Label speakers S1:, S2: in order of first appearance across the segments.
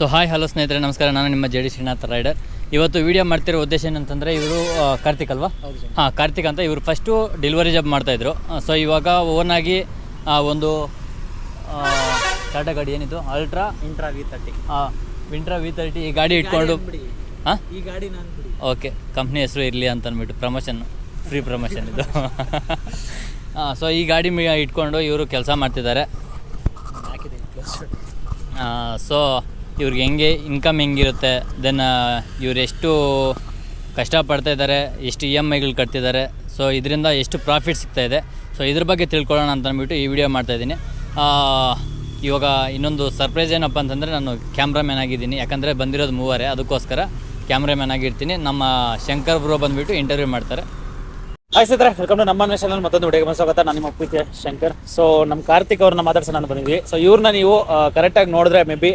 S1: So hi hello ಸ್ನೇಹಿತರೆ ನಮಸ್ಕಾರ. ನಾನು ನಿಮ್ಮ ಜೆ ಡಿ ಶ್ರೀನಾಥ್ ರೈಡರ್. ಇವತ್ತು ವಿಡಿಯೋ ಮಾಡ್ತಿರೋ ಉದ್ದೇಶ ಏನಂತಂದರೆ ಇವರು ಕಾರ್ತಿಕ್ ಅಲ್ವಾ? ಹಾಂ ಕಾರ್ತಿಕ್ ಅಂತ ಇವರು ಫಸ್ಟು ಡೆಲಿವರಿ ಜಾಬ್ ಮಾಡ್ತಾಯಿದ್ರು. ಸೊ ಇವಾಗ ಓನ್ ಆಗಿ ಒಂದು ಟಾಟಾ ಗಾಡಿ ಏನಿದು? ಅಲ್ಟ್ರಾ
S2: ಇಂಟ್ರಾ ವಿ ತರ್ಟಿ
S1: ಹಾಂ ಇಂಟ್ರಾ ವಿ ತರ್ಟಿ ಈ ಗಾಡಿ ಇಟ್ಕೊಂಡು ಹಾಂ
S2: ಈ ಗಾಡಿ ನಾನು
S1: ಓಕೆ ಕಂಪ್ನಿ ಹೆಸರು ಇರಲಿ ಅಂತ ಅಂದ್ಬಿಟ್ಟು ಪ್ರಮೋಷನ್ ಫ್ರೀ ಪ್ರಮೋಷನ್ ಇದು. ಹಾಂ ಸೊ ಈ ಗಾಡಿ ಇಟ್ಕೊಂಡು ಇವರು ಕೆಲಸ ಮಾಡ್ತಿದ್ದಾರೆ. ಸೊ ಇವ್ರಿಗೆ ಹೆಂಗೆ ಇನ್ಕಮ್ ಹೆಂಗಿರುತ್ತೆ ದೆನ್ ಇವ್ರು ಎಷ್ಟು ಕಷ್ಟಪಡ್ತಾ ಇದ್ದಾರೆ, ಎಷ್ಟು ಇ ಎಂ ಐಗಳು ಕಟ್ತಿದ್ದಾರೆ ಸೊ ಇದರಿಂದ ಎಷ್ಟು ಪ್ರಾಫಿಟ್ ಸಿಗ್ತಾ ಇದೆ. ಸೊ ಇದ್ರ ಬಗ್ಗೆ ತಿಳ್ಕೊಳ್ಳೋಣ ಅಂತ ಅಂದ್ಬಿಟ್ಟು ಈ ವಿಡಿಯೋ ಮಾಡ್ತಾಯಿದ್ದೀನಿ ಇವಾಗ ಇನ್ನೊಂದು ಸರ್ಪ್ರೈಸ್ ಏನಪ್ಪ ಅಂತಂದರೆ ನಾನು ಕ್ಯಾಮ್ರಾಮ್ಯಾನ್ ಆಗಿದ್ದೀನಿ, ಯಾಕಂದರೆ ಬಂದಿರೋದು ಮೂವರೇ, ಅದಕ್ಕೋಸ್ಕರ ಕ್ಯಾಮ್ರಾಮ್ಯಾನ್ ಆಗಿರ್ತೀನಿ. ನಮ್ಮ ಶಂಕರ್ ಬ್ರೋ ಬಂದುಬಿಟ್ಟು ಇಂಟರ್ವ್ಯೂ ಮಾಡ್ತಾರೆ.
S2: ಹಾಯ್ ಸ್ನೇಹಿತರೆ ವೆಲ್ಕಮ್ ಟು ನಮ್ಮ ಚಾನಲ್ ಮತ್ತೊಂದು ವಿಡಿಯೋಗೆ ಸ್ವಾಗತ. ನಾನು ನಿಮ್ಮ ಪ್ರೀತಿಯ ಶಂಕರ್. ಸೊ ನಮ್ಮ ಕಾರ್ತಿಕ್ ಅವ್ರನ್ನ ಮಾತಾಡ್ಸೋಣ ನಾನು ಬಂದಿದ್ವಿ. ಸೊ ಇವ್ರನ್ನ ನೀವು ಕರೆಕ್ಟಾಗಿ ನೋಡಿದ್ರೆ ಮೇ ಬಿ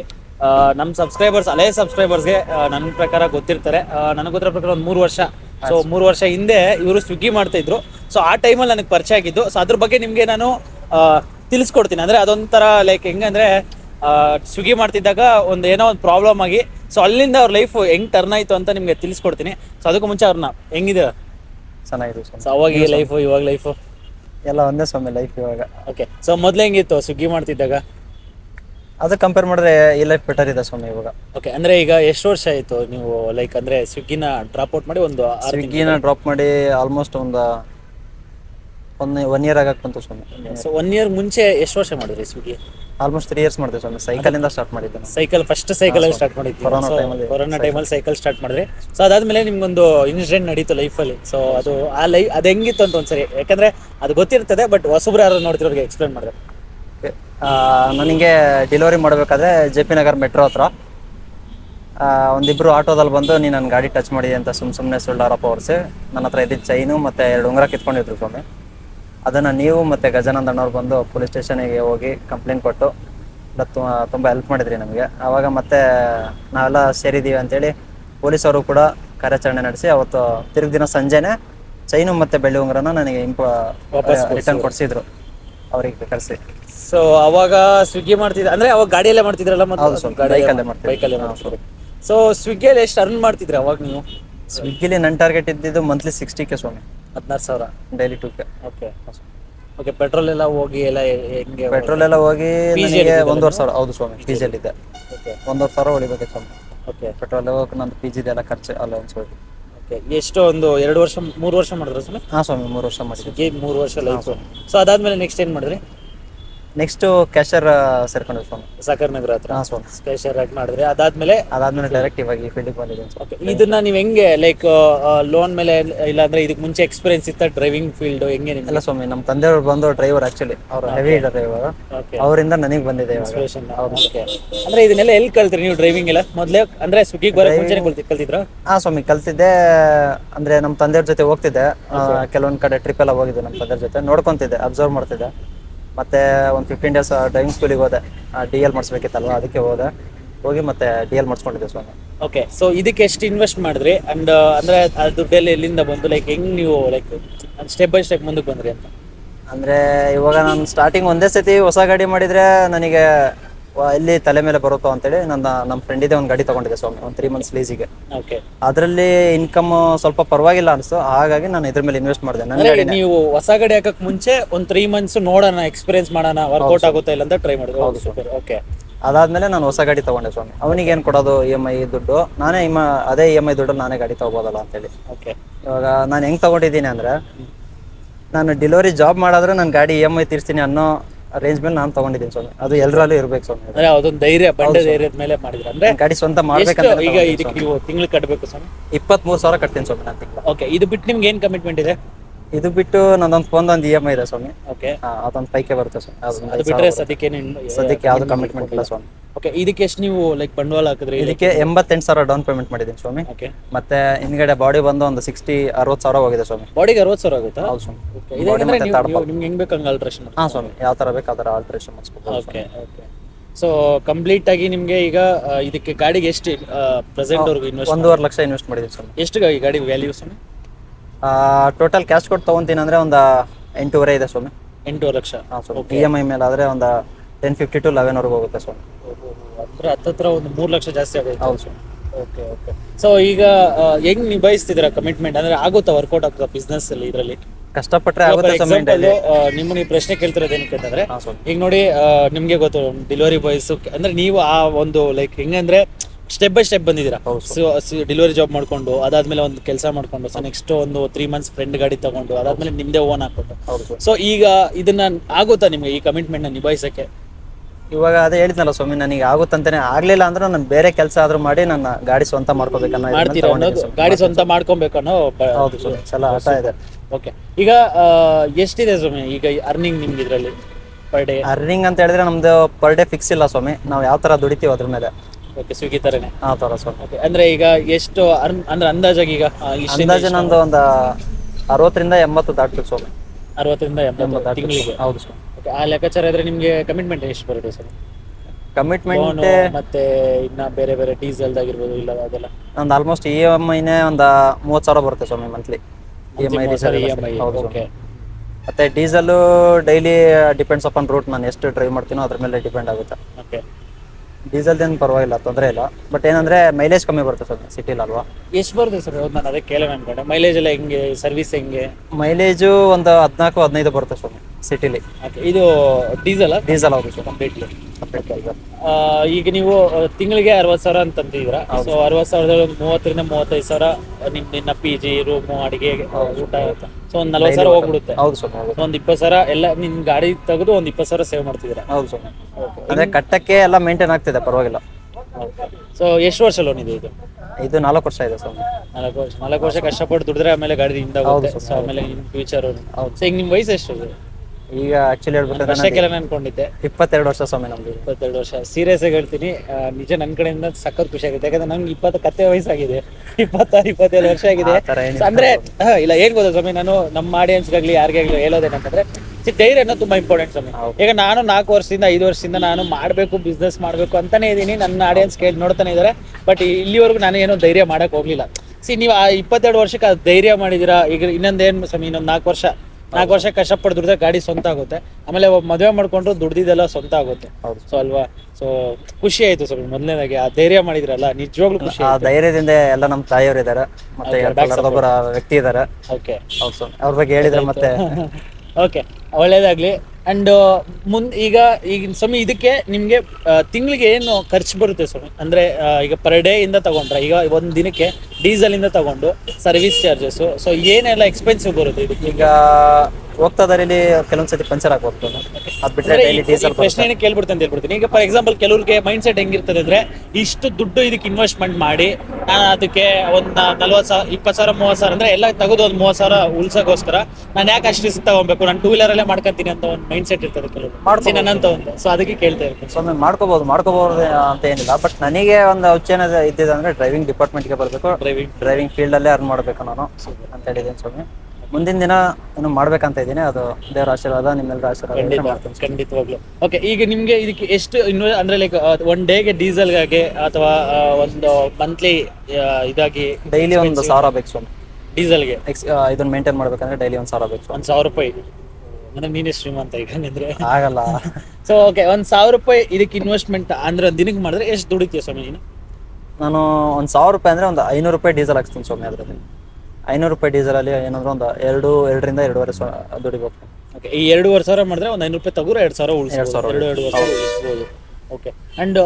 S2: ನಮ್ಮ ಸಬ್ಸ್ಕ್ರೈಬರ್ಸ್ ಹಳೆ ಸಬ್ಸ್ಕ್ರೈಬರ್ಸ್ಗೆ ನನ್ನ ಪ್ರಕಾರ ಗೊತ್ತಿರ್ತಾರೆ. ನನಗೆ ಗೊತ್ತಿರೋ ಪ್ರಕಾರ ಒಂದು ಮೂರು ವರ್ಷ. ಸೊ ಮೂರು ವರ್ಷ ಹಿಂದೆ ಇವರು ಸ್ವಿಗ್ಗಿ ಮಾಡ್ತಾ ಇದ್ರು. ಸೊ ಆ ಟೈಮಲ್ಲಿ ನನಗೆ ಪರಿಚಯ ಆಗಿದ್ದು. ಸೊ ಅದ್ರ ಬಗ್ಗೆ ನಿಮಗೆ ನಾನು ತಿಳಿಸ್ಕೊಡ್ತೀನಿ. ಅಂದರೆ ಅದೊಂಥರ ಲೈಕ್ ಹೆಂಗಂದ್ರೆ ಸ್ವಿಗ್ಗಿ ಮಾಡ್ತಿದ್ದಾಗ ಒಂದು ಏನೋ ಒಂದು ಪ್ರಾಬ್ಲಮ್ ಆಗಿ ಸೊ ಅಲ್ಲಿಂದ ಅವ್ರ ಲೈಫ್ ಹೆಂಗ್ ಟರ್ನ್ ಆಯ್ತು ಅಂತ ನಿಮಗೆ ತಿಳಿಸ್ಕೊಡ್ತೀನಿ. ಸೊ ಅದಕ್ಕೂ ಮುಂಚೆ ಅವ್ರನ್ನ ಹೆಂಗಿದೆ?
S3: ಚೆನ್ನಾಗಿದೆ
S2: ಸೊ ಅವಾಗ ಲೈಫು ಇವಾಗ ಲೈಫು
S3: ಎಲ್ಲ ಒಂದೇ ಸ್ವಾಮಿ ಲೈಫ್ ಇವಾಗ.
S2: ಓಕೆ ಸೊ ಮೊದಲು ಹೆಂಗಿತ್ತು ಸ್ವಿಗ್ಗಿ ಮಾಡ್ತಿದ್ದಾಗ?
S3: ಅದು ಕಂಪೇರ್ ಮಾಡಿದ್ರೆ ಈ ಲೈಫ್ ಬೆಟರ್ ಇದೆ ಸ್ವಾಮಿ ಇವಾಗ.
S2: ಓಕೆ ಅಂದ್ರೆ ಈಗ ಎಷ್ಟು ವರ್ಷ ಆಯ್ತು ನೀವು ಲೈಕ್ ಅಂದ್ರೆ ಸ್ವಿಗ್ಗಿನ ಡ್ರಾಪ್ ಔಟ್ ಮಾಡಿ ಒಂದು ಆರು
S3: ಸ್ವಿಗ್ಗಿನ ಡ್ರಾಪ್ ಮಾಡಿ ಆಲ್ಮೋಸ್ಟ್ ಒಂದು ಒಂದು ಒನ್ ಇಯರ್ ಆಗಕ್ಕೆ ಬಂತು ಸ್ವಾಮಿ.
S2: ಸೊ ಒನ್ ಇಯರ್ ಮುಂಚೆ ಎಷ್ಟು ವರ್ಷ ಮಾಡಿದ್ರಿ ಸ್ವಿಗ್ಗಿ
S3: ಆಲ್ಮೋಸ್ಟ್ ತ್ರೀ ಇಯರ್ಸ್ ಮಾಡಿದೆ ಸ್ವಾಮಿ. ಇಂದ ಸ್ಟಾರ್ಟ್ ಮಾಡಿದ್ದೆ ನಾನು.
S2: ಸೈಕಲ್ ಫಸ್ಟ್ ಸೈಕಲ್ ಅಲ್ಲಿ ಸ್ಟಾರ್ಟ್ ಮಾಡಿದ್ವಿ
S3: ಕೊರೋನಾ time ಅಲ್ಲಿ
S2: ಕೊರೋನಾ ಟೈಮಲ್ಲಿ ಸೈಕಲ್ ಸ್ಟಾರ್ಟ್ ಮಾಡಿದ್ರಿ. ಸೊ ಅದಾದ್ಮೇಲೆ ನಿಮ್ಗೊಂದು ಇನ್ಸಿಡೆಂಟ್ ನಡೀತು ಲೈಫಲ್ಲಿ ಸೊ ಅದು ಆ ಲೈಫ್ ಅದು ಹೆಂಗಿತ್ತು ಅಂತ ಒಂದ್ಸರಿ. ಯಾಕಂದ್ರೆ ಅದು ಗೊತ್ತಿರ್ತದೆ ಬಟ್ ಹೊಸಬ್ರು ಯಾರು ನೋಡ್ತಿರೋರಿಗೆ ಎಕ್ಸ್ಪ್ಲೇನ್ ಮಾಡಿದ್ರೆ
S3: ನನಗೆ ಡೆಲಿವರಿ ಮಾಡಬೇಕಾದ್ರೆ ಜೆ ಪಿ ನಗರ್ ಮೆಟ್ರೋ ಹತ್ರ. ಆ, ಒಂದಿಬ್ರು ಆಟೋದಲ್ಲಿ ಬಂದು ನೀನು ನನ್ನ ಗಾಡಿ ಟಚ್ ಮಾಡಿದೆ ಅಂತ ಸುಮ್ಮ ಸುಮ್ಮನೆ ಸುಳ್ಳಾರಪ್ಪ ಹೊರಿಸಿ ನನ್ನ ಹತ್ರ ಇದ್ದಿದ್ದು ಚೈನು ಮತ್ತು ಎರಡು ಉಂಗುರ ಕಿತ್ಕೊಂಡಿದ್ರು ಸ್ವಾಮಿ. ಅದನ್ನು ನೀವು ಮತ್ತು ಗಜಾನಂದಣ್ಣವ್ರು ಬಂದು ಪೊಲೀಸ್ ಸ್ಟೇಷನಿಗೆ ಹೋಗಿ ಕಂಪ್ಲೇಂಟ್ ಕೊಟ್ಟು ತುಂಬಾ ತುಂಬ ಹೆಲ್ಪ್ ಮಾಡಿದ್ರಿ ನಮಗೆ. ಆವಾಗ ಮತ್ತೆ ನಾವೆಲ್ಲ ಸೇರಿದ್ದೀವಿ ಅಂತೇಳಿ ಪೊಲೀಸವರು ಕೂಡ ಕಾರ್ಯಾಚರಣೆ ನಡೆಸಿ ಅವತ್ತು ತಿರುಗಿ ದಿನ ಸಂಜೆನೆ ಚೈನು ಮತ್ತು ಬೆಳ್ಳಿ ಉಂಗುರನ ನನಗೆ ಇಂಪ ರಿಟರ್ನ್ ಕೊಡಿಸಿದ್ರು. ಅವರಿಗೆ ಕರೆಸಿ.
S2: ಸೊ ಅವಾಗ ಸ್ವಿಗ್ಗಿ ಮಾಡ್ತಿದ್ರೆ ಅಂದ್ರೆ ಅವಾಗ ಗಾಡಿಯಲ್ಲೇ ಮಾಡ್ತಿದ್ರಲ್ಲ
S3: ಮತ್ತೆ ಬೈಕಲ್ಲೇ ಮಾಡ್ತಿದ್ದೆ.
S2: ಬೈಕಲ್ಲೇ ಮಾಡ್ತಿದ್ರು? ಸೊ ಸ್ವಿಗ್ಗಿಯಲ್ಲಿ ಎಷ್ಟು ಅರ್ನ್ ಮಾಡ್ತಿದ್ರಿ ಅವಾಗ ನೀವು?
S3: ಸ್ವಿಗ್ಗಿಲಿ ನನ್ನ ಟಾರ್ಗೆಟ್ ಇದ್ದಿದ್ದು ಮಂತ್ಲಿ ಸಿಕ್ಸ್ಟಿ ಕೆ ಸ್ವಾಮಿ.
S2: ಹದಿನಾರು ಸಾವಿರ?
S3: Daily two K
S2: okay okay petrol ಎಲ್ಲ ಹೋಗಿ ಎಲ್ಲ ಹೆ- ಹೆಂಗೆ
S3: ಪೆಟ್ರೋಲ್ ಎಲ್ಲ ಹೋಗಿ
S2: PG
S3: ನನಗೆ ಒಂದೂವರೆ ಸಾವಿರ. ಹೌದು ಸ್ವಾಮಿ ಪಿ ಜಿಯಲ್ಲಿದ್ದೆ
S2: ಓಕೆ
S3: ಒಂದೂವರೆ ಸಾವಿರ ಉಳಿಬೇಕು ಸ್ವಾಮಿ.
S2: ಓಕೆ
S3: ಪೆಟ್ರೋಲ್ ನಂದು ಪಿ ಜಿದೆಲ್ಲ ಖರ್ಚು ಅಲೌನ್ಸ್ ಹೋಗಿ
S2: ಓಕೆ ಎಷ್ಟು ಒಂದು ಎರಡು ವರ್ಷ ಮೂರು ವರ್ಷ ಮಾಡಿದ್ರು ಸ್ವಾಮಿ?
S3: ಹಾಂ ಸ್ವಾಮಿ ಮೂರು ವರ್ಷ ಮಾಡಿದ್ವಿ.
S2: ಸ್ವಿಗ್ಗಿ ಮೂರು ವರ್ಷ ಲೈಫ್ ಸೊ ಅದಾದ್ಮೇಲೆ ನೆಕ್ಸ್ಟ್ ಏನು ಮಾಡಿದ್ರಿ?
S3: ನೆಕ್ಸ್ಟು ಕ್ಯಾಶರ್ ಸೇರ್ಕೊಂಡ್ವಿ ಸ್ವಾಮಿ
S2: ಸಾಕರ್ ನಗರ ಹತ್ರ?
S3: ಹಾ ಸ್ವಾಮಿ
S2: ಆಗಿ ಮಾಡಿದ್ರೆ ಅದಾದ್ಮೇಲೆ?
S3: ಅದಾದ್ಮೇಲೆ ಡೈರೆಕ್ಟ್ ಇವಾಗ ಫೀಲ್ಡಿಗೆ ಬಂದಿದ್ದೀನಿ. ಸ್ವಾಮಿ
S2: ಇದನ್ನ ನೀವು ಹೆಂಗೆ ಲೈಕ್ ಲೋನ್ ಮೇಲೆ ಇಲ್ಲಾಂದ್ರೆ ಇದಕ್ಕೆ ಮುಂಚೆ ಎಕ್ಸ್ಪೀರಿಯನ್ಸ್ ಇತ್ತ ಡ್ರೈವಿಂಗ್ ಫೀಲ್ಡ್ ಹೆಂಗೆ ನಿಮ್ಗೆ?
S3: ಎಲ್ಲ ಸ್ವಾಮಿ ನಮ್ಮ ತಂದೆಯವರು ಬಂದು ಡ್ರೈವರ್ ಆಕ್ಚುಲಿ ಅವ್ರು ಹೆವಿ ಡ್ರೈವರ್
S2: ಓಕೆ
S3: ಅವರಿಂದ ನನಗೆ ಬಂದಿದೆ ಇವಾಗ.
S2: ಅಂದ್ರೆ ಇದನ್ನೆಲ್ಲ ಎಲ್ಲಿ ಕಲ್ತ್ರಿ ನೀವು ಡ್ರೈವಿಂಗ್ ಎಲ್ಲ? ಮೊದ್ಲೇ ಅಂದ್ರೆ ಸ್ವಿಗ್ಗಿಗೆ ಬರೋ ಮುಂಚೆನೇ ಕಲ್ತಿ ಕಲ್ತಿದ್ರ?
S3: ಹಾ ಸ್ವಾಮಿ ಕಲ್ತಿದ್ದೆ. ಅಂದ್ರೆ ನಮ್ಮ ತಂದೆಯವ್ರ ಜೊತೆ ಹೋಗ್ತಿದ್ದೆ. ಆ, ಕೆಲವೊಂದ್ ಕಡೆ ಟ್ರಿಪ್ ಎಲ್ಲ ಹೋಗಿದ್ದೆ ನಮ್ಮ ತಂದೆಯವ್ರ ಜೊತೆ. ನೋಡ್ಕೊಂತಿದ್ದೆ ಅಬ್ಸರ್ವ್ ಮಾಡ್ತಿದ್ದೆ. ಮತ್ತೆ ಒಂದು ಫಿಫ್ಟೀನ್ ಡೇಸ್ ಡ್ರೈವಿಂಗ್ ಸ್ಕೂಲಿಗೆ ಹೋದೆ. ಡಿ ಎಲ್ ಮಾಡಿಸ್ಬೇಕಿತ್ತಲ್ವ? ಅದಕ್ಕೆ ಹೋದೆ. ಹೋಗಿ ಮತ್ತೆ ಡಿ ಎಲ್ ಮಾಡಿಸ್ಕೊಂಡಿದ್ದೆ ಸ್ವಾಮಿ.
S2: ಓಕೆ ಸೊ ಇದಕ್ಕೆ ಎಷ್ಟು ಇನ್ವೆಸ್ಟ್ ಮಾಡಿದ್ರಿ? ಅಂಡ್ ಅಂದ್ರೆ ಆ ದುಡ್ಡೆಲ್ಲ ಎಲ್ಲಿಂದ ಬಂದು ಲೈಕ್ ಹೆಂಗ್ ನೀವು ಲೈಕ್ ಸ್ಟೆಪ್ ಬೈ ಸ್ಟೆಪ್ ಮುಂದಕ್ಕೆ ಬಂದ್ರಿ ಅಂತ?
S3: ಅಂದ್ರೆ ಇವಾಗ ನಾನು ಸ್ಟಾರ್ಟಿಂಗ್ ಒಂದೇ ಸತಿ ಹೊಸ ಗಾಡಿ ಮಾಡಿದ್ರೆ ನನಗೆ ಎಲ್ಲಿ ತಲೆ ಮೇಲೆ ಬರುತ್ತೋ ಅಂತೇಳಿ ನನ್ನ ನಮ್ಮ ಫ್ರೆಂಡಿದೆ ಒಂದು ಗಾಡಿ ತಗೊಂಡಿದ್ದೆ ಸ್ವಾಮಿ ಒಂದು ತ್ರೀ ಮಂತ್ಸ್ ಲೀಸಿಗೆ
S2: ಓಕೆ
S3: ಅದರಲ್ಲಿ ಇನ್ಕಮ್ ಸ್ವಲ್ಪ ಪರವಾಗಿಲ್ಲ ಅನಿಸ್ತು ಹಾಗಾಗಿ ನಾನು ಇದ್ರ ಮೇಲೆ ಇನ್ವೆಸ್ಟ್ ಮಾಡಿದೆ. ನನ್ನ
S2: ನೀವು ಹೊಸ ಗಾಡಿ ಹಾಕಕ್ ಮುಂಚೆ ಒಂದ್ ತ್ರೀ ಮಂತ್ಸ್ ನೋಡೋಣ ಎಕ್ಸ್ಪೀರಿಯನ್ಸ್ ಮಾಡೋಣ ವರ್ಕೌಟ್ ಆಗುತ್ತಾ ಇಲ್ಲ ಅಂತ ಟ್ರೈ ಮಾಡಿದ್ರು. ಹೌದು ಸೂಪರ್ ಓಕೆ
S3: ಅದಾದ್ಮೇಲೆ ನಾನು ಹೊಸ ಗಾಡಿ ತಗೊಂಡೆ ಸ್ವಾಮಿ. ಅವನಿಗೆ ಏನು ಕೊಡೋದು ಇ ಎಂ ಐ ದುಡ್ಡು? ನಾನೇ ಇಮ ಅದೇ ಇ ಎಂ ಐ ದುಡ್ಡು ನಾನೇ ಗಾಡಿ ತಗೋಬೋದಲ್ಲ ಅಂತೇಳಿ.
S2: ಓಕೆ
S3: ಇವಾಗ ನಾನು ಹೆಂಗ್ ತಗೊಂಡಿದ್ದೀನಿ ಅಂದ್ರೆ ನಾನು ಡೆಲಿವರಿ ಜಾಬ್ ಮಾಡಿದ್ರೆ ನಾನು ಗಾಡಿ ಇ ಎಂ ಐ ತೀರ್ಸ್ತೀನಿ ಅನ್ನೋ ರೇಂಜ್ ಮೇಲೆ ನಾನು ತಗೊಂಡಿದ್ದೀನಿ ಸ್ವಾಮಿ. ಅದು ಎಲ್ಲರಲ್ಲೂ ಇರಬೇಕು ಸ್ವಾಮಿ
S2: ಅಂದ್ರೆ ಅದೊಂದು ಧೈರ್ಯ ಬಂಡೆ ಧೈರ್ಯದ ಮೇಲೆ ಮಾಡಿದ್ರೆ. ಅಂದ್ರೆ
S3: ಗಾಡಿ ಸ್ವಂತ
S2: ಎಷ್ಟು
S3: ಮಾಡ್ಬೇಕಂತ
S2: ಈಗ ಇದಕ್ಕೆ ನೀವು ತಿಂಗಳು ಕಟ್ಟಬೇಕು ಸ್ವಾಮಿ?
S3: ಇಪ್ಪತ್ಮೂರು ಸಾವಿರ ಕಟ್ತೀನಿ ಸ್ವಾಮಿ ನಾನು ತಿಂಗಳು.
S2: ಓಕೆ ಇದು ಬಿಟ್ಟು ನಿಮ್ಗೆ ಏನು ಕಮಿಟ್ಮೆಂಟ್ ಇದೆ?
S3: ಇದು ಬಿಟ್ಟು ನಂದೊಂದು ಫೋನ್ ಒಂದು ಇ ಎಂ ಐ ಇದೆ ಸ್ವಾಮಿ.
S2: ಓಕೆ
S3: ಅದೊಂದು ಪೈಕೆ ಬರುತ್ತೆ ಸ್ವಾಮಿ.
S2: ಅದು ಬಿಟ್ರೆ ಸದ್ಯಕ್ಕೆ.
S3: ಸದ್ಯಕ್ಕೆ ಯಾವುದು ಕಮಿಟ್ಮೆಂಟ್ ಇಲ್ಲ ಸ್ವಾಮಿ.
S2: ಓಕೆ ಇದಕ್ಕೆ ಎಷ್ಟು ನೀವು ಲೈಕ್ ಬಂಡವಾಳ ಹಾಕಿದ್ರಿ?
S3: ಇದಕ್ಕೆ ಎಂಬತ್ತೆಂಟು ಸಾವಿರ ಡೌನ್ ಪೇಮೆಂಟ್ ಮಾಡಿದ್ದೀನಿ ಸ್ವಾಮಿ.
S2: ಓಕೆ
S3: ಮತ್ತೆ ಹಿಂದ್ಗಡೆ ಬಾಡಿ ಬಂದು ಒಂದು ಸಿಕ್ಸ್ಟಿ ಅರವತ್ತು ಸಾವಿರ ಹೋಗಿದೆ ಸ್ವಾಮಿ.
S2: ಬಾಡಿಗೆ ಅರವತ್ತು ಸಾವಿರ ಆಗುತ್ತಾ?
S3: ಹೌದು ಸ್ವಾಮಿ.
S2: Okay. ಇದಂದ್ರೆ
S3: ಮತ್ತೆ
S2: ನೀವು- ನಿಮ್ಗೆ ಹೆಂಗ್ ಬೇಕು ಹಂಗೆ ಆಲ್ಟ್ರೇಷನ್
S3: ಹಾಂ ಸ್ವಾಮಿ ಯಾವ ಥರ ಬೇಕು ಆ ಥರ ಆಲ್ಟ್ರೇಷನ್ ಮಾಡಿಸ್ಬೋದು
S2: ಓಕೆ ಓಕೆ ಸೊ ಕಂಪ್ಲೀಟ್ ಆಗಿ ನಿಮ್ಗೆ ಈಗ ಆ, ಇದಕ್ಕೆ ಗಾಡಿಗೆ ಎಷ್ಟು ಪ್ರೆಸೆಂಟ್ ಅವ್ರಿಗೆ ಇನ್ವೆಸ್ಟ್
S3: ಒಂದೂವರೆ ಲಕ್ಷ ಇನ್ವೆಸ್ಟ್ ಮಾಡಿದ್ದೀನಿ ಸ್ವಾಮಿ.
S2: ಎಷ್ಟು ಗ- ಈ ಗಾಡಿ ವ್ಯಾಲ್ಯೂ ಸ್ವಾಮಿ?
S3: ಟೋಟಲ್ ಕ್ಯಾಶ್ ಕೊಟ್ಟು ತೊಗೊಂತೀನಿ ಅಂದರೆ ಒಂದು ಎಂಟೂವರೆ ಇದೆ ಸ್ವಾಮಿ.
S2: ಎಂಟೂವರೆ ಲಕ್ಷ.
S3: ಹಾಂ ಸ್ವಾಮಿ. ಇ ಎಂ ಐ ಮೇಲೆ ಆದರೆ ಒಂದು ಟೆನ್ ಫಿಫ್ಟಿ ಟು ಲೆವೆನ್ವರೆಗೂ ಹೋಗುತ್ತೆ ಸೊ
S2: ಅಂದ್ರೆ ಹತ್ತತ್ರ ಒಂದು ಮೂರು ಲಕ್ಷ ಜಾಸ್ತಿ ಆಗುತ್ತೆ.
S3: ಹೌದು ಸರ್
S2: ಓಕೆ ಓಕೆ. ಸೊ ಈಗ ಹೆಂಗ್ ನಿಭಾಯಿಸ್ತಿದ್ದೀರಾ ಕಮಿಟ್ಮೆಂಟ್ ಅಂದ್ರೆ ಆಗುತ್ತಾ ವರ್ಕೌಟ್ ಆಗ್ತದೆ ಬಿಸ್ನೆಸ್ ಅಲ್ಲಿ ಇದರಲ್ಲಿ?
S3: ಕಷ್ಟಪಟ್ಟರೆ ಆಗುತ್ತೆ
S2: ನಿಮ್ಮನ್ನ ಈ ಪ್ರಶ್ನೆ ಕೇಳ್ತಿರೋದು ಏನಕ್ಕೆ ಅಂತಂದ್ರೆ
S3: ಹಾಂ
S2: ಈಗ ನೋಡಿ ಆ, ನಿಮ್ಗೆ ಗೊತ್ತು ಡೆಲಿವರಿ ಬಾಯ್ಸ್ ಅಂದ್ರೆ ನೀವು ಆ ಒಂದು ಲೈಕ್ ಹೆಂಗಂದ್ರೆ ಸ್ಟೆಪ್ ಬೈ ಸ್ಟೆಪ್ ಬಂದಿದ್ದೀರಾ.
S3: ಹೌದು
S2: ಡೆಲಿವರಿ ಜಾಬ್ ಮಾಡ್ಕೊಂಡು ಅದಾದ್ಮೇಲೆ ಒಂದು ಕೆಲಸ ಮಾಡ್ಕೊಂಡು ಸೊ ನೆಕ್ಸ್ಟ್ ಒಂದು ತ್ರೀ ಮಂತ್ಸ್ ಫ್ರೆಂಡ್ ಗಾಡಿ ತಗೊಂಡು ಅದಾದ್ಮೇಲೆ ನಿಮ್ದೇ ಓನ್ ಹಾಕೊಂಡು
S3: ಹೌದು
S2: ಸೊ ಈಗ ಇದನ್ನ ಆಗುತ್ತಾ ನಿಮ್ಗೆ ಈ ಕಮಿಟ್ಮೆಂಟ್ನ ನಿಭಾಯಿಸಕ್ಕೆ?
S3: ಇವಾಗ ಅದೇ ಹೇಳಿದ್ನಲ್ಲ ಸ್ವಾಮಿ ನನಗೆ ಆಗುತ್ತಂತಾನೆ ಆಗ್ಲಿಲ್ಲ ಅಂದ್ರೆ ನಾನು ಬೇರೆ ಕೆಲಸ ಆದ್ರೂ ಮಾಡಿ ನನ್ನ ಗಾಡಿ ಸ್ವಂತ ಮಾಡ್ಕೋಬೇಕನ್ನೋ
S2: ಮಾಡ್ತೀರಾ ಅನ್ನೋದು? ಗಾಡಿ ಸ್ವಂತ ಮಾಡ್ಕೊಬೇಕು ಅನ್ನೋ
S3: ಹೌದು ಸ್ವಾಮಿ ಆಟ ಇದೆ
S2: ಓಕೆ. ಈಗ ಆ, ಎಷ್ಟಿದೆ ಸ್ವಾಮಿ ಈಗ ಅರ್ನಿಂಗ್ ನಿಮ್ಗೆ ಇದರಲ್ಲಿ ಪರ್ ಡೇ
S3: ಅರ್ನಿಂಗ್ ಅಂತ ಹೇಳಿದ್ರೆ ನಮ್ದು ಪರ್ ಡೇ ಫಿಕ್ಸ್ ಇಲ್ಲ ಸ್ವಾಮಿ. ನಾವು ಯಾವ ತರ ದುಡಿತೀವಿ ಅದ್ರ ಮೇಲೆ.
S2: ಓಕೆ ಸ್ವಿಗ್ಗಿ ತರನೇ?
S3: ಆ ತರ ಸ್ವಾಮಿ.
S2: ಓಕೆ ಅಂದ್ರೆ ಈಗ ಎಷ್ಟು ಅರ್ನ್ ಅಂದ್ರೆ ಅಂದಾಜಾಗಿ ಈಗ ಆ, ಇಷ್ಟಿಂದ
S3: ಅಂದಾಜು ನಂದು ಒಂದು ಅರವತ್ತರಿಂದ ಎಂಬತ್ತು ದಾಟ್ಬೇಕು ಸ್ವಾಮಿ.
S2: ಅರವತ್ತರಿಂದ ಎಂಬತ್ತು
S3: ಎಂಬತ್ತು
S2: ತಿಂಗಳಿಗೆ?
S3: ಹೌದು ಸ್ವಾಮಿ.
S2: ಆ ಲೆಕ್ಕಾಚಾರ ಇದ್ರೆ ನಿಮ್ಗೆ ಕಮಿಟ್ಮೆಂಟ್ ಎಷ್ಟು ಬರುತ್ತೆ ಸರ್?
S3: ಕಮಿಟ್ಮೆಂಟ್
S2: ಲೋನು ಮತ್ತೆ ಇನ್ನ ಬೇರೆ ಬೇರೆ ಡೀಸೆಲ್ ಆಗಿರ್ಬೋದು ಇಲ್ಲ ಅದೆಲ್ಲ?
S3: ಒಂದು ಆಲ್ಮೋಸ್ಟ್ ಇ ಎಂ ಐನೇ ಒಂದು ಮೂವತ್ತು ಸಾವಿರ ಬರುತ್ತೆ ಸ್ವಾಮಿ ಮಂತ್ಲಿ ಇ ಎಂ ಐ ಹೌದು
S2: ಓಕೆ
S3: ಸ್ವಾಮಿ. ಮತ್ತೆ diesel daily depends upon route ನಾನು ಎಷ್ಟು ಡ್ರೈವ್ ಮಾಡ್ತೀನೋ ಅದ್ರ ಮೇಲೆ ಡಿಪೆಂಡ್ ಆಗುತ್ತೆ.
S2: ಓಕೆ
S3: ಡೀಸೆಲ್ ಏನು ಪರವಾಗಿಲ್ಲ ತೊಂದರೆ ಇಲ್ಲ. ಬಟ್ ಏನಂದ್ರೆ ಮೈಲೇಜ್ ಕಮ್ಮಿ ಬರುತ್ತೆ ಸರ್ ಸಿಟಿಲಿ ಅಲ್ವಾ
S2: ಎಷ್ಟು ಬರುತ್ತೆ ಸರ್ ನಾನು ಅದೇ ಕೇಳೋಣ ಅನ್ಕೊಂಡೆ. ಮೈಲೇಜ್ ಎಲ್ಲ ಹೆಂಗೆ ಸರ್ವಿಸ್ ಹೆಂಗೆ?
S3: ಮೈಲೇಜು ಒಂದು ಹದಿನಾಲ್ಕು ಹದಿನೈದು ಬರುತ್ತೆ ಸರ್ ಸಿಟಿಲಿ.
S2: ಇದು ಡೀಸೆಲ್
S3: ಡೀಸೆಲ್ ಹೌದು ಸರ್.
S2: ಕಂಪ್ಲೀಟ್ಲಿ ಈಗ ನೀವು ತಿಂಗಳಿಗೆ ಅರವತ್ತು ಸಾವಿರ ಅಂತ ಅಂತಿದ್ದೀರಾ ಸೊ ಅರವತ್ತು ಸಾವಿರದಲ್ಲಿ ಒಂದು ಮೂವತ್ತರಿಂದ ಮೂವತ್ತೈದು ಸಾವಿರ ನಿಮ್ ನಿನ್ನ ಪಿ ಜಿ ರೂಮು ಅಡಿಗೆ ಊಟ ಸೊ ಒಂದ್ ನಲ್ವತ್ತು ಸಾವಿರ ಹೋಗ್ಬಿಡುತ್ತೆ.
S3: ಹೌದು ಸ್ವಾಮಿ ಹೌದು.
S2: ಒಂದು ಇಪ್ಪತ್ತು ಸಾವಿರ ಎಲ್ಲ ನಿಮ್ ಗಾಡಿ ತೆಗೆದು ಒಂದ್ ಇಪ್ಪತ್ತು ಸಾವಿರ ಸೇವ್ ಮಾಡ್ತಿದ್ರೆ
S3: ಹೌದು ಸ್ವಾಮಿ ಅಂದ್ರೆ ಕಟ್ಟಕ್ಕೆ ಎಲ್ಲ ಮೇಂಟೈನ್ ಆಗ್ತಿದೆ ಪರವಾಗಿಲ್ಲ.
S2: ಸೊ ಎಷ್ಟು ವರ್ಷ ಲೋನ್ ಇದೆ ಇದು?
S3: ಇದು ನಾಲ್ಕು ವರ್ಷ ಇದೆ ಸ್ವಾಮಿ
S2: ನಾಲ್ಕು ವರ್ಷ ನಾಲ್ಕು ವರ್ಷ ಕಷ್ಟಪಟ್ಟು ದುಡಿದ್ರೆ ಆಮೇಲೆ ಗಾಡಿ ಹಿಂದೆ ಹೋಗುತ್ತೆ. ಸೊ ಆಮೇಲೆ ಇನ್ ಫ್ಯೂಚರ್ ಸೊ ಈಗ ನಿಮ್ ವಯಸ್ಸು ಎಷ್ಟು?
S3: ಈಗ ಆಕ್ಚುಲಿ ಹೇಳ್ಬೇಕಂದ್ರೆ
S2: ವರ್ಷ ಅನ್ಕೊಂಡಿದ್ದೆ
S3: ಇಪ್ಪತ್ತೆರಡು ವರ್ಷ ಸ್ವಾಮಿ ನಮ್ದು.
S2: ಇಪ್ಪತ್ತೆರಡು ವರ್ಷ. ಸೀರಿಯಸ್ ಆಗಿ ಹೇಳ್ತೀನಿ ಆ, ನಿಜ ನನ್ನ ಕಡೆಯಿಂದ ಸಖತ್ ಖುಷಿ ಆಗುತ್ತೆ. ಯಾಕಂದ್ರೆ ನಂಗೆ ಇಪ್ಪತ್ತು ಕತ್ತೆ ವಯಸ್ಸಾಗಿದೆ. ಇಪ್ಪತ್ತಾರು ಇಪ್ಪತ್ತೇಳು ವರ್ಷ ಆಗಿದೆ.
S3: ಆ ಥರ ಏನಿಲ್ಲ.
S2: ಅಂದ್ರೆ ಇಲ್ಲ ಹೇಳ್ಬೋದು ಸ್ವಾಮಿ. ನಾನು ನಮ್ಮ ಆಡಿಯನ್ಸ್ಗಾಗ್ಲಿ ಯಾರಿಗಾಗ್ಲಿ ಹೇಳೋದೇನಂತಂದ್ರೆ ಸಿ ಧೈರ್ಯ ಅನ್ನೋದು ತುಂಬಾ ಇಂಪಾರ್ಟೆಂಟ್ ಸ್ವಾಮಿ. ಈಗ ನಾನು ನಾಲ್ಕು ವರ್ಷದಿಂದ ಐದು ವರ್ಷದಿಂದ ನಾನು ಮಾಡಬೇಕು ಬಿಸ್ನೆಸ್ ಮಾಡಬೇಕು ಅಂತಾನೆ ಇದೀನಿ ನನ್ನ ಆಡಿಯನ್ಸ್ ಕೇಳಿ ನೋಡ್ತಾನೆ ಇದ್ದಾರೆ. ಬಟ್ ಇಲ್ಲಿವರೆಗೂ ನಾನು ಏನೋ ಧೈರ್ಯ ಮಾಡಕ್ ಹೋಗ್ಲಿಲ್ಲ. ಸಿ ನೀವು ಆ ಇಪ್ಪತ್ತೆರಡು ವರ್ಷಕ್ಕೆ ಧೈರ್ಯ ಮಾಡಿದೀರಾ ಈಗ ಇನ್ನೊಂದೇನು ಸ್ವಾಮಿ ಇನ್ನೊಂದು ನಾಲ್ಕು ವರ್ಷ? ನಾಲ್ಕು ವರ್ಷ ಕಷ್ಟಪಟ್ಟು ದುಡ್ದ ಗಾಡಿ ಸ್ವಂತ ಆಗುತ್ತೆ. ಆಮೇಲೆ ಮದುವೆ ಮಾಡ್ಕೊಂಡ್ರು ದುಡ್ದಿದ್ದೆಲ್ಲ ಸ್ವಂತ ಆಗುತ್ತೆ. ಸೊ ಅಲ್ವಾ? ಸೊ ಖುಷಿ ಆಯ್ತು ಸ್ವಲ್ಪ ಮೊದಲನೇದಾಗಿ. ಆ ಧೈರ್ಯ ಮಾಡಿದ್ರಲ್ಲ ನಿಜವಾಗ್ಲೂ ಖುಷಿ
S3: ಆ ಧೈರ್ಯದಿಂದ ಎಲ್ಲ ನಮ್ಮ ತಾಯಿಯವರು ಇದ್ದಾರೆ ಮತ್ತೆ ಒಬ್ಬರ ವ್ಯಕ್ತಿ ಇದ್ದಾರೆ
S2: ಓಕೆ
S3: ಅವ್ರ ಬಗ್ಗೆ ಹೇಳಿದ್ರೆ ಮತ್ತೆ
S2: ಓಕೆ ಒಳ್ಳೇದಾಗ್ಲಿ. ಅಂಡ್ ಮುಂದ್ ಈಗ ಈಗ ಸ್ವಾಮಿ ಇದಕ್ಕೆ ನಿಮ್ಗೆ ತಿಂಗಳಿಗೆ ಏನು ಖರ್ಚು ಬರುತ್ತೆ ಸ್ವಾಮಿ? ಅಂದ್ರೆ ಈಗ ಪರ್ ಡೇ ಇಂದ ತಗೊಂಡ್ರೆ? ಈಗ ಒಂದ್ ದಿನಕ್ಕೆ ಡೀಸೆಲ್ ಇಂದ ತಗೊಂಡು ಸರ್ವಿಸ್ ಚಾರ್ಜಸ್ ಸೊ ಏನೆಲ್ಲ ಎಕ್ಸ್ಪೆನ್ಸಿವ್ ಬರುತ್ತೆ ಇದಕ್ಕೆ?
S3: ಈಗ ಹೋಗ್ತಾ ಕೆಲವೊಂದ್ ಕೆಲವೊಂದ್ಸತಿ ಪಂಚರ್ ಆಗ್ಬೋದು. ಅದ್ ಬಿಟ್ರೆ ಡೈಲಿ ಡೀಸೆಲ್
S2: ಪ್ರಶ್ನೆ ಏನಕ್ಕೆ ಕೇಳ್ಬಿಡ್ತೀನಿ ಅಂತ ಹೇಳ್ಬಿಡ್ತೀನಿ. ಈಗ ಫಾರ್ ಎಕ್ಸಾಂಪಲ್ ಕೆಲವ್ರಿಗೆ ಮೈಂಡ್ ಸೆಟ್ ಹೆಂಗಿರ್ತದೆ ಅಂದ್ರೆ ಇಷ್ಟು ದುಡ್ಡು ಇದಕ್ಕೆ ಇನ್ವೆಸ್ಟ್ಮೆಂಟ್ ಮಾಡಿ ನಾನು ಅದಕ್ಕೆ ಒಂದ್ ನಲ್ವತ್ ಸಾವಿರ ಇಪ್ಪತ್ತು ಸಾವಿರ ಮೂವತ್ತು ಸಾವಿರ ಅಂದ್ರೆ ಎಲ್ಲ ತೆಗೆದು ಒಂದ್ ಮೂವತ್ತು ಸಾವಿರ ಉಳ್ಸಕ್ಕೋಸ್ಕರ ನಾನು ಯಾಕೆ ಅಷ್ಟು ರಿಸ್ಕ್ ತಗೊಬೇಕು? ನಾನು ಟೂ ವೀಲರ್ ಅಲ್ಲೇ ಮಾಡ್ಕೊಂತೀನಿ ಅಂತ ಒಂದು ಮೈಂಡ್ ಸೆಟ್ ಇರ್ತದೆ ಕೆಲವರು.
S3: ಮಾಡ್ತೀನಿ
S2: ನನ್ನಂತ ಒಂದು. ಸೊ ಅದಕ್ಕೆ ಕೇಳ್ತಾ ಇರ್ತೀನಿ.
S3: ಸ್ವಾಮಿ ಮಾಡ್ಕೋಬಹುದು ಮಾಡ್ಕೋಬಹುದು ಅಂತ ಏನಿಲ್ಲ. ಬಟ್ ನನಗೆ ಒಂದು ಅವಚೇನ ಇದ್ದಿದೆ ಅಂದ್ರೆ ಡ್ರೈವಿಂಗ್ ಡಿಪಾರ್ಟ್ಮೆಂಟ್ಗೆ ಬರಬೇಕು.
S2: ಡ್ರೈವಿಂಗ್
S3: ಡ್ರೈವಿಂಗ್ ಫೀಲ್ಡ್ ಅಲ್ಲೇ ಅರ್ನ್ ಮಾಡ್ಬೇಕು ನಾನು. ಅಂತ ಹೇಳಿದ್ದೀನಿ ಸ್ವಾಮಿ. ಮುಂದಿನ ದಿನ ಏನು ಮಾಡ್ಬೇಕಂತ ಇದ್ದೀನಿ. ಅದು ದೇವರ ಆಶೀರ್ವಾದ ನಿಮ್ಮೆಲ್ಲರ ಆಶೀರ್ವಾದ
S2: ಖಂಡಿತ
S3: ಮಾಡ್ತೀನಿ.
S2: ಖಂಡಿತವಾಗ್ಲು. ಓಕೆ ಈಗ ನಿಮ್ಗೆ ಇದಕ್ಕೆ ಎಷ್ಟು ಇನ್ನು ಅಂದ್ರೆ ಲೈಕ್ ಒನ್ ಡೇಗೆ ಡೀಸೆಲ್ಗಾಗಿ ಅಥವಾ ಆ, ಒಂದು ಮಂತ್ಲಿ ಇದಾಗಿ
S3: ಡೈಲಿ ಒಂದು ಸಾವಿರ ಬೇಕು ಸ್ವಾಮಿ.
S2: ಡೀಸೆಲ್ಗೆ
S3: ಎಕ್ಸ್ ಇದನ್ನ ಮೇಂಟೈನ್ ಮಾಡ್ಬೇಕಂದ್ರೆ ಡೈಲಿ ಒಂದು ಸಾವಿರ ಬೇಕು ಸ್ವಾಮಿ.
S2: ಒಂದ್ ಸಾವಿರ ರೂಪಾಯಿ. ಅಂದ್ರೆ ನೀನೇ ಶ್ರೀಮಂತ ಈಗ ಹಂಗಂದ್ರೆ
S3: ಆಗಲ್ಲ.
S2: ಸೊ ಓಕೆ ಒಂದ್ ಸಾವಿರ ರೂಪಾಯಿ ಇದಕ್ಕೆ ಇನ್ವೆಸ್ಟ್ಮೆಂಟ್ ಅಂದ್ರೆ ದಿನಕ್ಕೆ ಮಾಡಿದ್ರೆ ಎಷ್ಟು ದುಡಿತೀಯ ಸ್ವಾಮಿ ನೀನು?
S3: ನಾನು ಒಂದು ಸಾವಿರ ರೂಪಾಯಿ ಅಂದ್ರೆ ಒಂದು ಐನೂರು ರೂಪಾಯಿ ಡೀಸೆಲ್ ಹಾಕ್ತೀನಿ ಸ್ವಾಮಿ ಅದರಲ್ಲಿ. ಐನೂರು ರೂಪಾಯಿ ಡೀಸೆಲಲ್ಲಿ ಏನಾದ್ರು ಒಂದು ಎರಡು ಎರಡರಿಂದ ಎರಡೂವರೆ ಸಾವಿರ ದುಡಿಬೇಕು
S2: ಓಕೆ ಈ ಎರಡೂವರೆ ಸಾವಿರ ಮಾಡಿದ್ರೆ ಒಂದು ಐನೂರು ರೂಪಾಯಿ ತಗೋರು ಎರಡ್ ಸಾವಿರ
S3: ಎರಡ್
S2: ಉಳಿಸ್ಬೋದು
S3: ಸಾವಿರ
S2: ಎರಡು ಎರಡೂವರೆ ಸಾವಿರ ಉಳಿಸ್ಬೋದು. ಓಕೆ ಅಂಡ್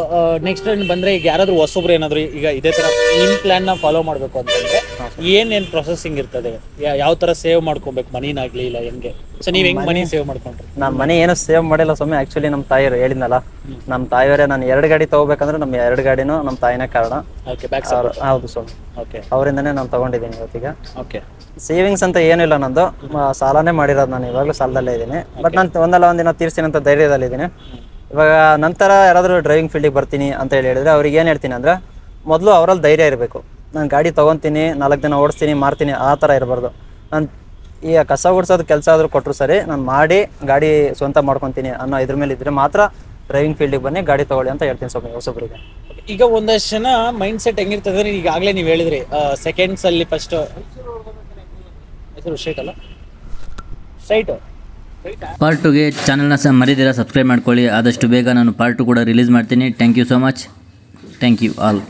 S2: ನೆಕ್ಸ್ಟ್ ಬಂದ್ರೆ ಈಗ ಯಾರಾದ್ರೂ ಹೊಸೊಬ್ರು ಏನಾದ್ರು ಈಗ ಇದೇ ತರ ನಿಮ್ ಪ್ಲಾನ್ನ ಫಾಲೋ ಮಾಡ್ಬೇಕು ಅಂತಂದ್ರೆ ಏನೇನ್ ಪ್ರೊಸೆಸಿಂಗ್ ಇರ್ತದೆ? ಯಾವ ತರ ಸೇವ್ ಮಾಡ್ಕೊಬೇಕು? ಮನಿನಾಗ್ಲಿ ಇಲ್ಲ ಹೆಂಗೆ? ಸೊ ನೀವ್ ಹೆಂಗ್ ಮನಿ ಸೇವ್ ಮಾಡ್ಕೊಂಡ್ರಿ?
S3: ನಾನು ಮನೆ ಏನು ಸೇವ್ ಮಾಡಿಲ್ಲ ಸ್ವಾಮಿ. ಆಕ್ಚುಲಿ ನಮ್ಮ ತಾಯಿಯರು ಹೇಳಿದ್ನಲ್ಲ. ನಮ್ಮ ತಾಯಿಯವರೇ ನಾನು ಎರಡು ಗಾಡಿ ತಗೋಬೇಕಂದ್ರೆ ನಮ್ಮ ಎರಡು ಗಾಡಿನೂ ನಮ್ಮ ತಾಯಿನೇ ಕಾರಣ.
S2: ಓಕೆ ಬ್ಯಾಕ್
S3: ಅವ್ರು ಹೌದು ಸ್ವಾಮಿ.
S2: ಓಕೆ
S3: ಅವರಿಂದನೇ ನಾನು ತಗೊಂಡಿದ್ದೀನಿ ಇವತ್ತಿಗೆ.
S2: ಓಕೆ
S3: ಸೇವಿಂಗ್ಸ್ ಅಂತ ಏನಿಲ್ಲ ನಂದು. ಮ- ಸಾಲನೇ ಮಾಡಿರೋದು ನಾನು ಇವಾಗಲೂ ಸಾಲದಲ್ಲೇ ಇದ್ದೀನಿ. ಬಟ್ ನಾನು ಒಂದಲ್ಲ ಒಂದಿನ ಅಂತ ಧೈರ್ಯದಲ್ಲಿದ್ದೀನಿ. ಇವಾಗ ನಂತರ ಯಾರಾದರೂ ಡ್ರೈವಿಂಗ್ ಫೀಲ್ಡಿಗೆ ಬರ್ತೀನಿ ಅಂತ ಹೇಳಿ ಹೇಳಿದ್ರೆ ಅವ್ರಿಗೆ ಏನು ಹೇಳ್ತೀನಿ ಅಂದರೆ, ಮೊದಲು ಅವರಲ್ಲಿ ಧೈರ್ಯ ಇರಬೇಕು. ನಾನು ಗಾಡಿ ತೊಗೊತೀನಿ, ನಾಲ್ಕು ದಿನ ಓಡಿಸ್ತೀನಿ, ಮಾರ್ತೀನಿ, ಆ ಥರ ಇರಬಾರ್ದು. ನಾನು ಈಗ ಕಸ ಗುಡ್ಸೋದು ಕೆಲಸ ಆದರೂ ಕೊಟ್ಟರು ಸರಿ, ನಾನು ಮಾಡಿ ಗಾಡಿ ಸ್ವಂತ ಮಾಡ್ಕೊತೀನಿ ಅನ್ನೋ ಇದ್ರ ಮೇಲೆ ಇದ್ದರೆ ಮಾತ್ರ ಡ್ರೈವಿಂಗ್ ಫೀಲ್ಡಿಗೆ ಬನ್ನಿ, ಗಾಡಿ ತೊಗೊಳ್ಳಿ ಅಂತ ಹೇಳ್ತೀನಿ ಸ್ವಲ್ಪ ಹೊಸಬ್ರಿಗೆ.
S2: ಈಗ ಒಂದಷ್ಟು ಜನ ಮೈಂಡ್ ಸೆಟ್ ಹೆಂಗಿರ್ತದೆ ಈಗಾಗಲೇ ನೀವು ಹೇಳಿದ್ರಿ ಸೆಕೆಂಡ್ಸಲ್ಲಿ ಫಸ್ಟು ಫಸ್ಟ್ ಹೆಸರು ಸ್ಟ್ರೈಟ್ ಅಲ್ಲ? ಸ್ಟ್ರೈಟ್
S4: ಪಾರ್ಟ್ ಟುಗೆ ಚಾನಲ್ನ ಸಹ ಮರಿದಿರ ಸಬ್ಸ್ಕ್ರೈಬ್ ಮಾಡ್ಕೊಳ್ಳಿ. ಆದಷ್ಟು ಬೇಗ ನಾನು ಪಾರ್ಟ್ ಟು ಕೂಡ ರಿಲೀಸ್ ಮಾಡ್ತೀನಿ. Thank you so much thank you all